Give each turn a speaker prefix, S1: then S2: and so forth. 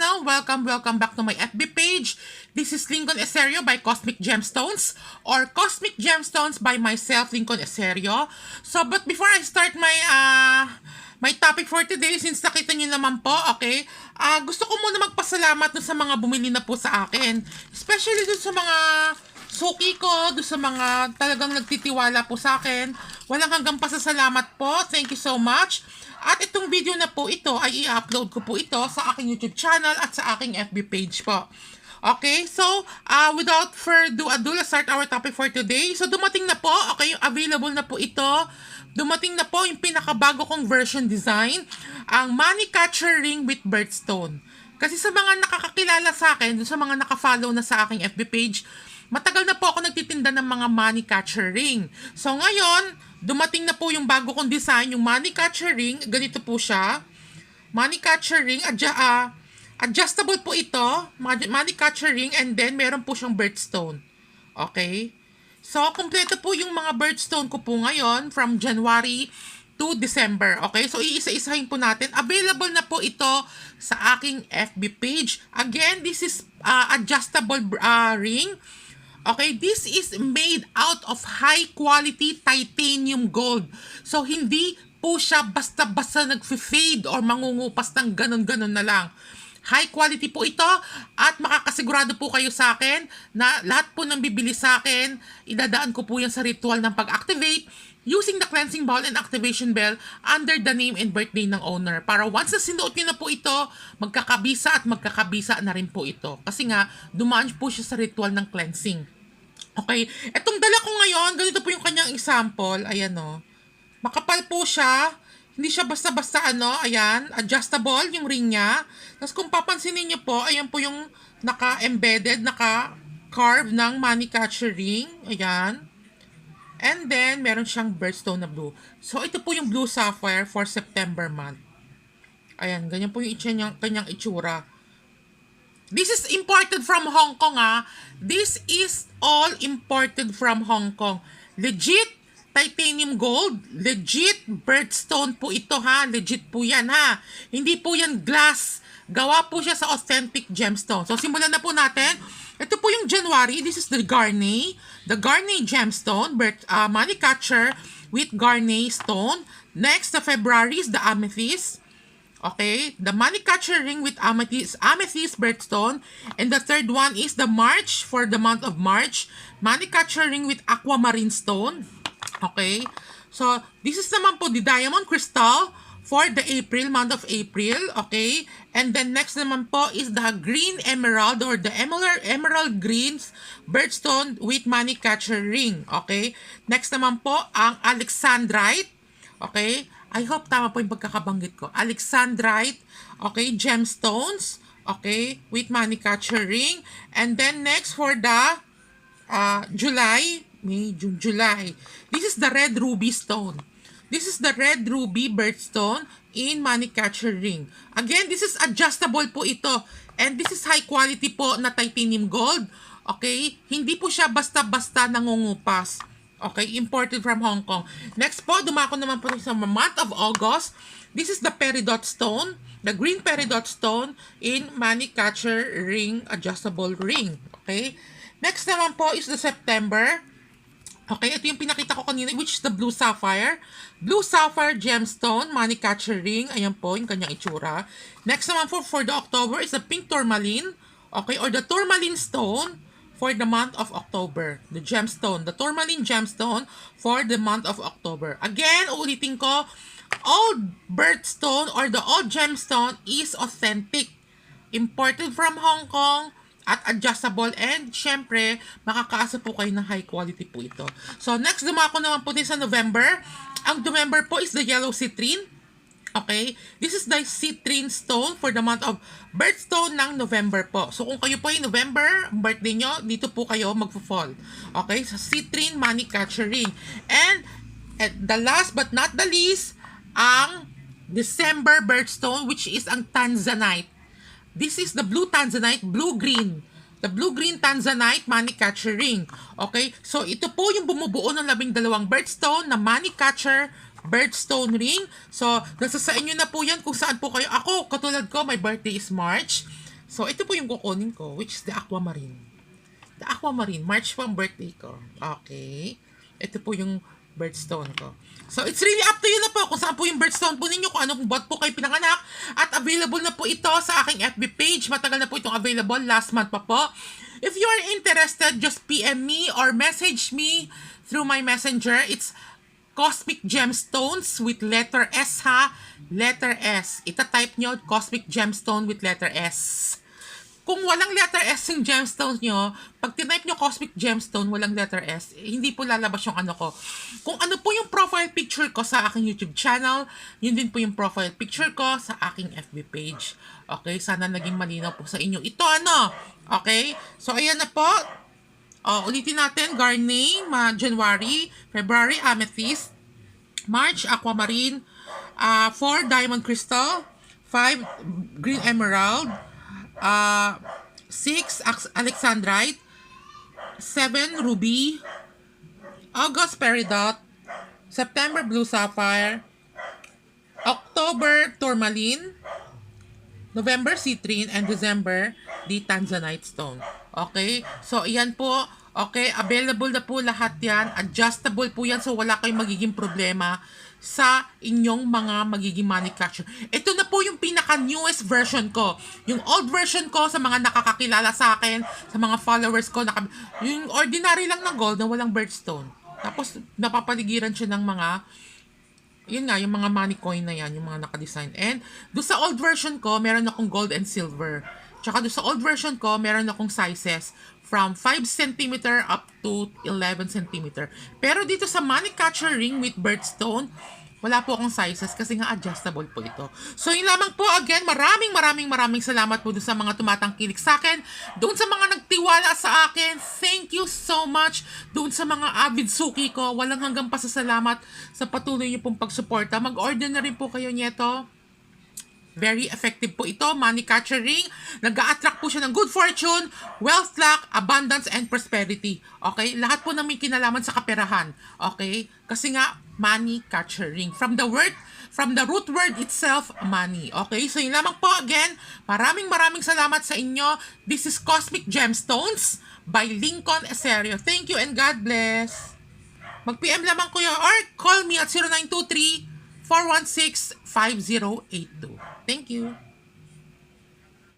S1: channel. Welcome, welcome back to my FB page. This is Lincoln Eserio by Cosmic Gemstones or Cosmic Gemstones by myself, Lincoln Eserio. So, but before I start my uh, my topic for today, since nakita nyo naman po, okay, uh, gusto ko muna magpasalamat dun sa mga bumili na po sa akin. Especially dun sa mga suki ko, dun sa mga talagang nagtitiwala po sa akin. Walang hanggang pasasalamat po. Thank you so much. At itong video na po ito ay i-upload ko po ito sa aking YouTube channel at sa aking FB page po. Okay, so uh, without further ado, let's start our topic for today. So dumating na po, okay, available na po ito. Dumating na po yung pinakabago kong version design, ang Money Catcher Ring with Birthstone. Kasi sa mga nakakakilala sa akin, sa mga nakafollow na sa aking FB page, matagal na po ako nagtitinda ng mga money catcher ring. So ngayon, dumating na po yung bago kong design, yung money catcher ring. Ganito po siya. Money catcher ring. Adja, uh, adjustable po ito. Money catcher ring. And then, meron po siyang birthstone. Okay? So, kompleto po yung mga birthstone ko po ngayon from January to December. Okay? So, iisa-isahin po natin. Available na po ito sa aking FB page. Again, this is uh, adjustable uh, ring Okay, this is made out of high quality titanium gold. So, hindi po siya basta-basta nag-fade or mangungupas ng ganon-ganon na lang. High quality po ito at makakasigurado po kayo sa akin na lahat po ng bibili sa akin, idadaan ko po yan sa ritual ng pag-activate using the cleansing ball and activation bell under the name and birthday ng owner. Para once na sinuot nyo na po ito, magkakabisa at magkakabisa na rin po ito. Kasi nga, dumaan po siya sa ritual ng cleansing. Okay, etong dala ko ngayon, ganito po yung kanyang example. Ayan o. Oh. Makapal po siya. Hindi siya basta-basta ano, ayan, adjustable yung ring niya. Tapos kung papansinin niyo po, ayan po yung naka-embedded, naka-carve ng money catcher ring. Ayan. And then, meron siyang birthstone na blue. So, ito po yung blue sapphire for September month. Ayan, ganyan po yung kanyang, kanyang itsura. This is imported from Hong Kong, ah. This is all imported from Hong Kong. Legit titanium gold, legit birthstone po ito ha, legit po yan ha. Hindi po yan glass. Gawa po siya sa authentic gemstone. So simulan na po natin. Ito po yung January. This is the Garnet. The Garnet gemstone, birth, uh, money catcher with Garnet stone. Next, the February is the amethyst. Okay, the money catcher ring with amethyst, amethyst birthstone. And the third one is the March for the month of March. Money catcher ring with aquamarine stone. Okay, so this is naman po the diamond crystal for the April, month of April, okay? And then next naman po is the green emerald or the emerald, emerald greens birthstone with money catcher ring, okay? Next naman po ang alexandrite, okay? I hope tama po yung pagkakabanggit ko. Alexandrite, okay, gemstones, okay, with money catcher ring. And then next for the uh, July, May, June, July. This is the red ruby stone. This is the red ruby birthstone in money catcher ring. Again, this is adjustable po ito. And this is high quality po na titanium gold. Okay? Hindi po siya basta-basta nangungupas. Okay? Imported from Hong Kong. Next po, dumako naman po sa month of August. This is the peridot stone. The green peridot stone in money catcher ring, adjustable ring. Okay? Next naman po is the September. Okay, ito yung pinakita ko kanina, which is the blue sapphire. Blue sapphire gemstone, money catcher ring. Ayan po, yung kanyang itsura. Next naman po for the October is the pink tourmaline. Okay, or the tourmaline stone for the month of October. The gemstone, the tourmaline gemstone for the month of October. Again, ulitin ko, old birthstone or the old gemstone is authentic. Imported from Hong Kong, at adjustable and syempre makakaasa po kayo ng high quality po ito. So next dumako naman po din sa November. Ang November po is the yellow citrine. Okay? This is the citrine stone for the month of birthstone ng November po. So kung kayo po ay November, birthday nyo, dito po kayo magfo-fall. Okay? Sa so, citrine money catcher ring. And at the last but not the least, ang December birthstone which is ang Tanzanite. This is the blue tanzanite, blue-green. The blue-green tanzanite money catcher ring. Okay? So, ito po yung bumubuo ng labing dalawang birthstone na money catcher birthstone ring. So, nasa sa inyo na po yan kung saan po kayo. Ako, katulad ko, my birthday is March. So, ito po yung kukunin ko, which is the aquamarine. The aquamarine, March po birthday ko. Okay. Ito po yung birthstone ko. So, it's really up to you na po kung saan po yung birthstone po ninyo, kung anong bot po kayo pinanganak. At available na po ito sa aking FB page. Matagal na po itong available. Last month pa po. If you are interested, just PM me or message me through my messenger. It's Cosmic Gemstones with letter S ha. Letter S. Ita-type nyo, Cosmic Gemstone with letter S. Kung walang letter S yung gemstone nyo, pag tinype nyo Cosmic Gemstone, walang letter S, eh, hindi po lalabas yung ano ko. Kung ano po yung profile picture ko sa aking YouTube channel, yun din po yung profile picture ko sa aking FB page. Okay, sana naging malinaw po sa inyo. Ito ano? Okay? So, ayan na po. Oh, ulitin natin, Garnet, ma January, February, Amethyst, March, Aquamarine, uh, 4, Diamond Crystal, 5, Green Emerald, uh, 6, Ax- Alexandrite, 7, Ruby, August Peridot, September Blue Sapphire, October Tourmaline, November citrine, and December the Tanzanite stone. Okay? So, iyan po. Okay? Available na po lahat yan. Adjustable po yan. So, wala kayong magiging problema sa inyong mga magiging catcher. Ito pinaka-newest version ko. Yung old version ko sa mga nakakakilala sa akin, sa mga followers ko, naka, yung ordinary lang na gold na walang birthstone. Tapos, napapaligiran siya ng mga yun nga, yung mga money coin na yan, yung mga nakadesign. And, doon sa old version ko, meron akong gold and silver. Tsaka doon sa old version ko, meron akong sizes from 5 cm up to 11 cm. Pero dito sa money catcher ring with birthstone, wala po akong sizes kasi nga adjustable po ito. So yun lamang po again, maraming maraming maraming salamat po doon sa mga tumatangkilik sa akin. Doon sa mga nagtiwala sa akin, thank you so much. Doon sa mga avid suki ko, walang hanggang pasasalamat sa patuloy niyo pong pagsuporta. Mag-order na rin po kayo nito. Very effective po ito, money catcher ring. Nag-a-attract po siya ng good fortune, wealth luck, abundance, and prosperity. Okay? Lahat po ng may kinalaman sa kaperahan. Okay? Kasi nga, money catcher ring. From the word, from the root word itself, money. Okay? So yun lamang po again. Maraming maraming salamat sa inyo. This is Cosmic Gemstones by Lincoln Eserio. Thank you and God bless. Mag-PM lamang kuya or call me at 0923 416-5082. Thank you.